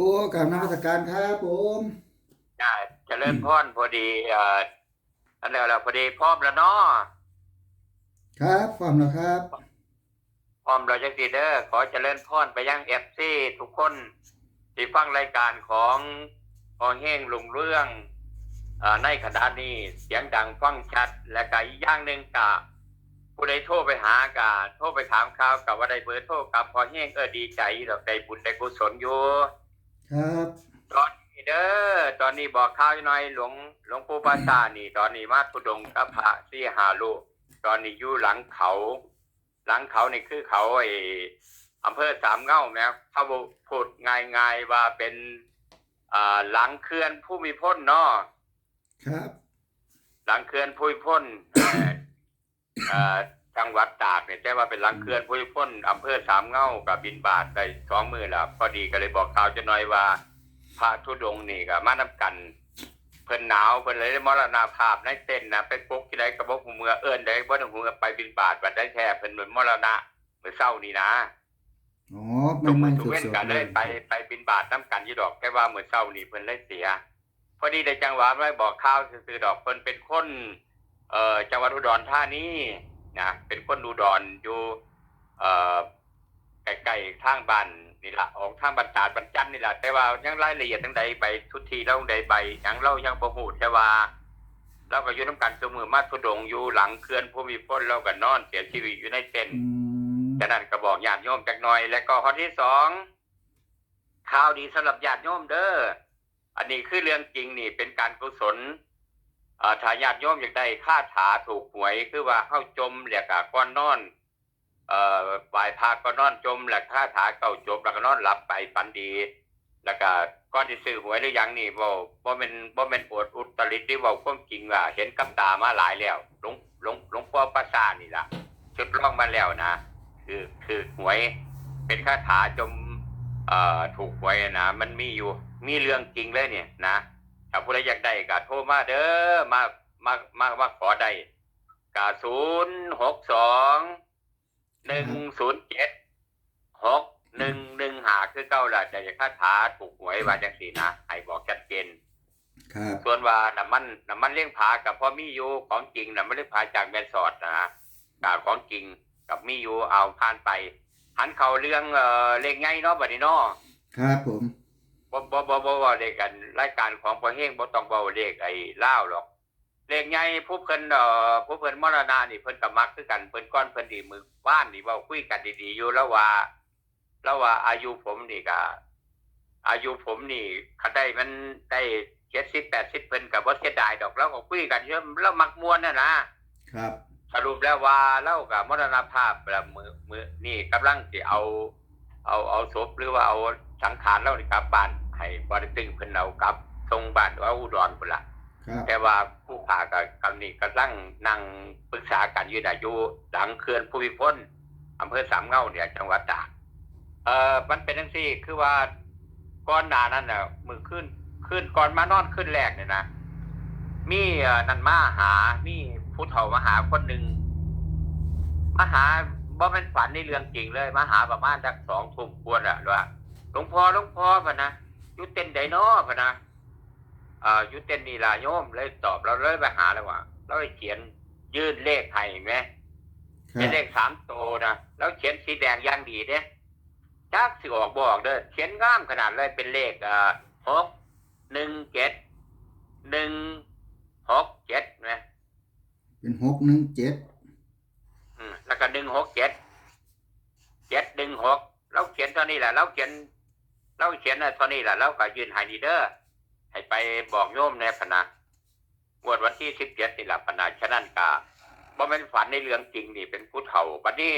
โอ้กราบนมัสการครับผมจ้าเจริญพรพอดีเอ่ออันเดียวเราพอดีพร้อมแล้วเนาะครับพร้อมแล้วครับพร้อมเราจังสีเดอร์ขอเจริญพรไปยังเอฟซีทุกคนที่ฟังรายการของพอเฮงลุงเรื่องเอ่อในขณะนี้เสียงดังฟังชัด และก็อีกอย่างหนึ่งกะผู้ใดโทรไปหากะโทรไปถามข่าวกับว่าได้เบอร์โทรกับพอเฮงเออดีใจดอกได้บุญได้กุศลอยู่ ครับตอนนี้เด้อตอนนี้บอกข่าวหน่อยหลวงหลวงปู่ปาสานี่ ตอนนี้มาทุดงค์กับพระสี่หาลูกตอนนี้อยู่หลังเขา หลังเขานี่คือเขาไอ้อำเภอสามเง่าแม้เขาพูดง่ายๆว่าเป็นอ่าหลังเขื่อนผู้มีพ้นเนาะครับ หลังเขื่อนผู้มีพ้นเอ่อเอ่อ จังหวัดตากเนี่ยแต่ว่าเป็นหลังเขื่อนผู้มีพ้นอำเภอสามเง่ากับบินบาทได้สองมือแล้วพอดีก็เลยบอกข่าวจะหน่อยว่าพระธุดงค์นี่ก็มานํกัน เพิ่นหนาวเพิ่นเลยได้มรณภาพในเต้นนะไปปลุกที่ใดก็บ่ฮู้เมื่อเอิ้นได้บ่ต้องฮู้ไปบินบาตบัดได้แท้เพิ่นเหมือนมรณะเมื่อเช้านี่นะอ๋อทุไม่กไม่ทุสกเว้นดกันๆเลเลยยไปไปบินบาตนํกันอยู่ดอกแค่ว่าเมื่อเช้านี่เพิ่นเลยเสีย พอดีได้จังหวะไว้บอกข่าวซื่อๆดอกเพิ่นเป็นคน เอ่อจังหวัดอุดรธานี นะเป็นคนอุดรอยู่เอ่อใกล้ๆทางบ้านนี่ล่ะออกทางบ้านตาดบ้านจันทน์นี่ล่ะแต่ว่ายังรายละเอียดทั้งใดไปทุกทีเราใดไปหยังเรายังบ่ฮู้แต่ว่าเราก็อยู่น้ำกันสมือมาทุดงค์อยู่หลังเขื่อนภูมิพลเราก็นอนเสียชีวิตอยู่ในเต็นท์อืมฉะนั้นก็บอกญาติโยมจักหน่อย และก็ข้อที่สองข่าวดีสำหรับญาติโยมเด้ออันนี้คือเรื่องจริงนี่เป็นการกุศลเอ่อ ถ้าญาติโยมอยากได้ค่าถาถูกหวยคือว่าเข้าจมเหลียกก้อนนอนเอ่อบ่ายพาก็นอนจมแล้วค่าถาเก่าจบแล้วก็นอนหลับไปฝันดี แล้วก็ก่อนที่ซื้อหวยหรือยังนี่บ่บ่แม่นบ่แม่นอวดอุตริที่เว้าความจริงว่า เห็นกับตามาหลายแล้วหลวงหลวงหลวงพ่อปราสานี่ล่ะชุดล่องมาแล้วนะ คือคือหวย เป็นคาถาจมเอ่อถูกหวยนะมันมีอยู่ มีเรื่องจริงเลยเนี่ยนะ ถ้าผู้ใดอยากได้ก็โทรมาเด้อมามามามาขอได้กาศูนย์หกสองหนึ่งศูนย์เจ็ดหกหนึ่งหนึ่งหาคือเก้าละแต่จะคาถาถูกหวยว่าจังสีนะให้บอกชัดเจนครับส่วนว่าน้ำมันน้ำมันเลี้ยงผากับพ่อมีอยู่ของจริงน้ำมันเลี้ยงผาจากแมนสอดนะกับของจริงกับมีอยู่เอาผ่านไปหันเขาเรื่องเออเลขไงเนาะบัดนี้เนาะครับผม บ่บ่บ่บ่บ่เลขกันรายการของพ่อเฮงบ่ต้องเว้าเลขไอ้ลาวหรอก เลขไงผู้เพิ่นเอ่อผู้เพิ่นมรณะนี่เพิ่นก็มักคือกันเพิ่นก้อนเพิ่นดีมือบ้านนี่เว้าคุยกันดีๆอยู่แล้วว่าแล้วว่าอายุผมนี่ก็อายุผมนี่คันได้มันได้70 80เพิ่นก็บ่เสียดายดอกแล้วก็คุยกันเยอะแล้วมักม่วนน่ะนะครับ สรุปแล้วว่าเล่ากับมรณภาพแล้วมือมือนี่กำลังสิเอา เอาเอาศพหรือว่าเอา สังขารเล่านี่กลับบ้านให้บริตึงเพิ่นเอากลับทรงบ้านว่าอุดรพุ่นละครับแต่ว่าผู้ขากับกำนี่กำลังนั่งปรึกษากันอยู่น่ะอยู่หลังเขื่อนภูมิพลอำเภอสามเงาเนี่ยจังหวัดตากเอ่อมันเป็นจังซี่คือว่าก่อนหน้านั้นน่ะมือขึ้นขึ้นก่อนมานอนขึ้นแรกเนี่ยนะมีเอ่อนันมาหา มีผู้เฒ่ามาหาคนหนึ่งมาหาบ่เป็นฝันในเรื่องจริงเลยมาหาประมาณสักสองทุ่มควรอะว่า หลวงพ่อหลวงพ่อพะนะอยู่เต้นไดโนอพะนะเอ่ออยู่เต้นนี่ล่ะโยมเลยตอบเราเลยไปหาแล้วว่าเราไปเขียนยื่นเลขให้ไหมครัเป็นบเลขสามโตวนะแล้วเขียนสีแดงอย่างดีเด้จักสิออกบอกเด้อเขียนงามขนาดเลยเป็นเลขเอ่อหกหนึ่งเจ็ดหนึ่งหกเจ็ดนะเป็นหกหนึ่งเจ็ดอืมแล้วก็หนึ่งหกเจ็ดเจ็ดหนึ่งหกเราเขียนเท่านี้แหละเราเขียน เราเขียนเท่านี้แหละเราก็ยืนไฮนีเดอร์ให้ไปบอกโยมในพนะงวดวันที่สิบเจ็ดนี่แหละพนะฉะนั้นกาบ่แม่นฝันในเรื่องจริงนี่เป็นผู้เฒ่าบัดนี้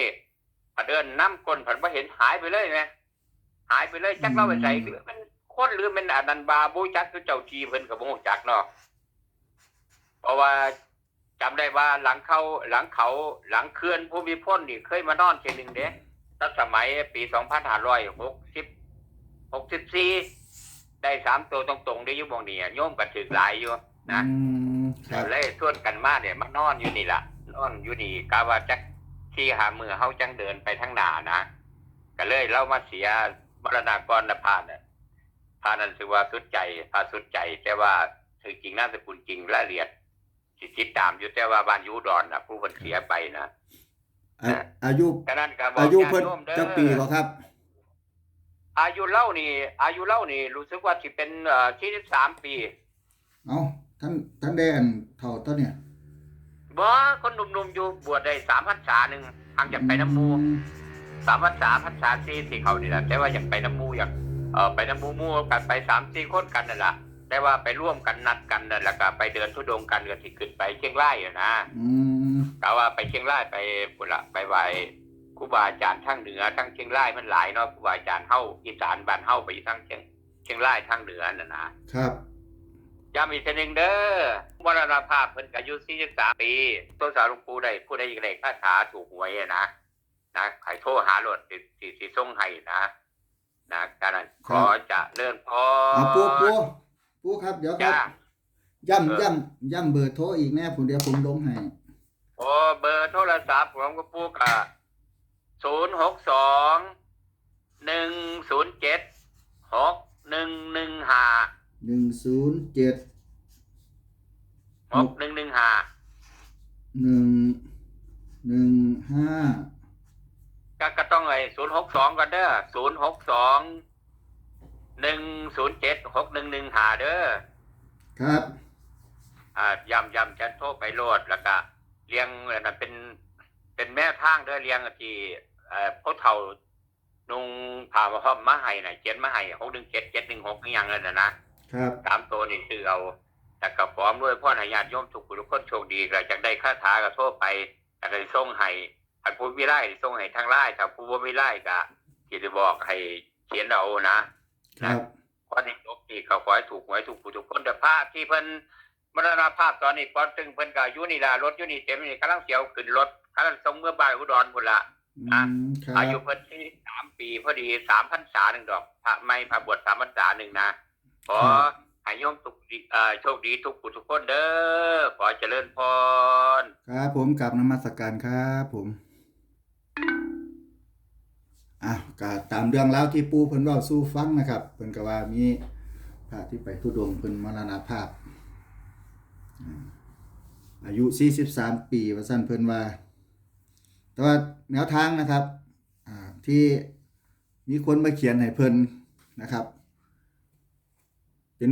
พอเดินน้ำก้นผันว่าเห็นหายไปเลยไหมหายไปเลยจักเราไปใส่หรือมันคนหรือมันอนันบาบูจักคือเจ้าทีเพิ่นกับบูจักเนาะเพราะว่าจำได้ว่าหลังเขาหลังเขาหลังเขื่อนภูมิพลนี่เคยมานอนเทียหนึ่งเด้ตั้งสมัยปีสองพันห้าร้อยหกสิบ หกสิบสี่ได้สามตัวตรงๆได้อยุบงนี่อะโยมกันถึกหลายอยู่นะอืมครับเลยชวนกันมาเนี่ยมานอนอยู่นี่ล่ะนอนอยู่นี่กาว่าจักที่หามือเฮาจังเดินไปทางหน้านะก็เลยเล่ามาเสียมรณากรณภาพน่ะพานั้นถือว่าสุดใจพาสุดใจ แต่ว่าถือจริงน่าสกุลจริงรายละเอียดสิติดตามอยู่แต่ว่าบ้านอยูอุดอนนะผู้คนเสียไปนะอาอายุฉะนั้นก็บอกอายุญาเพิ่ตินโยมเด้อจักปีก็ครับ อายุเล่านี่ อายุเล่านี่ รู้สึกว่าสิเป็นเอ่อที่สามปีเอ้าท่านท่านได้อันเท่าต้นเนี่ยบ่คนหนุ่มๆอยู่บวชได้สามพรรษาหนึ่งทางจากไปน้ำมูอืสามพรรษาพรรษาสี่สี่เขานี่แหละแต่ว่าอยากไปน้ำมูอยากเออไปน้ำมูมู่กันไปสามสี่คนกันนั่นแหละแต่ว่าไปร่วมกันนัดกันนั่นแหละก็ไปเดินทุดงค์กันก็ที่ขึ้นไปเชียงรายอะนะ อืม กะว่าไปเชียงรายไปปุระไปไหว ครูบาอาจารย์ทั้งเหนือทั้งเชียงรายมันหลายเนาะครูบาอาจารย์เฮาอีสานบ้านเฮาไปอยู่ทั้งเชียงเชียงรายทั้งเหนือน่ะนะครับย้ำอีกทีหนึงเด้อมรณภาพเพิ่นก็อายุ43ปีต้นสาวหลวงปู่ได้ผู้ใดอีกได้คาถาถูกหวยอะนะนะใครโทรหารถสิสิสิส่งให้นะนะการนั้นขอจะเลื่อนพอเอาปูปูปูครับ เดี๋ยวครัจ้าบย่ำย่ำย่ำเบอร์โทรอีกแน่ผมเดี๋ยวผมลงให้โอ้เบอร์โทรศัพท์ของกระปุกอะ ศูนย์หกสองหนึ่งศูนย์เจ็ดหกหนึ่งหนึ่งห้าหนึ่งศูนย์เจ็ดหกหนึ่งหนึ่งห้าหนึ่งหนึ่งห้าก็ก็ต้องไอ้ศูนย์หกสองกันเด้อศูนย์หกสองหนึ่งศูนย์เจ็ดหกหนึ่งหนึ่งห้าเด้อครับอ่ายำยำจะโทรไปโลดแล้วก็เลี้ยงนั่นเป็นเป็นแม่ทางเด้อเลี้ยงที่ เอ่อพ่อเฒ่านุงผ่ามาห้อมมาให้น่ะเจ็ดมาให้หกหนึ่งเจ็ดเจ็ดหนึ่งหกนี่ยังเลยนะนะครับสามตัวนี่คือเอาแต่กับพร้อมด้วยพ่อใหญาติโยมทุกคนทุกคนโชคดีก็จากได้คาถาก็โทษไปแต่ก็ส่งให้ถ้าผู้วิไลส่งให้ทางไล่ถ้าผู้ว่าวิไลก็ที่จะบอกให้เขียนเอานะครับข้อที่จบที่เขาขอให้ถูกหวยถูกผู้ทุกคนแต่ภาพที่เพิ่นมรณภาพตอนนี้พอตึงเพิ่นก็อยู่นี่ล่ะรถอยู่นี่เต็มนี่กำลังเสียวขึ้นรถกำลังส่งเมื่อบ่ายอุดรพุ่นละ อืมครับอายุเพิ่นที่สามปีพอดีสามพรรษาหนึ่งดอกพระไม่พระบวชสามพรรษาหนึ่งนะขอให้โยมทุกดีเอ่อโชคดีทุกผู้ทุกคนเด้อขอเจริญพรครับผมกลับนมัสการครับผมอะก็ตามเรื่องแล้วที่ปูเพิ่นเว้าสู่ฟังนะครับเพิ่นก็ว่ามีพระที่ไปทุดงค์เพิ่นมรณภาพอ่าอายุ 43 ปีว่าซั่นเพิ่นว่า แต่ว่า แนวทางนะครับที่มีคนมาเขียนให้เพิ่นนะครับ เป็น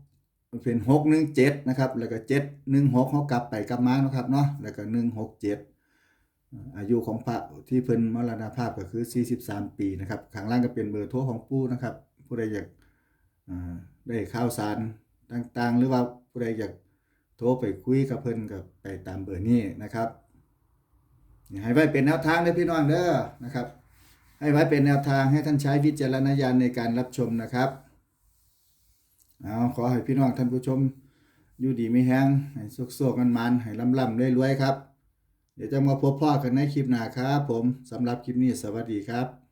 16เป็น617นะครับ แล้วก็716เฮากลับไปกลับมานะครับเนาะแล้วก็167อ่าอายุของพระที่เพิ่นมรณภาพก็คือ 43 ปีนะครับข้างล่างก็เป็นเบอร์โทรของปู่นะครับ ผู้ใดอยากได้ข่าวสารต่างๆ หรือว่าผู้ใดอยากโทรไปคุยกับเพิ่นก็ไปตามเบอร์นี้นะครับ ให้ไว้เป็นแนวทางเด้พี่น้องเด้อนะครับ ให้ไว้เป็นแนวทางให้ท่านใช้วิจารณญาณในการรับชมนะครับเอาขอให้พี่น้องท่านผู้ชม อยู่ดีไม่แห้งให้สุขๆกันมันให้ล่ำๆรวยๆครับ เดี๋ยวจะมาพบพ่อกันในคลิปหน้าครับผมสำหรับคลิปนี้สวัสดีครับ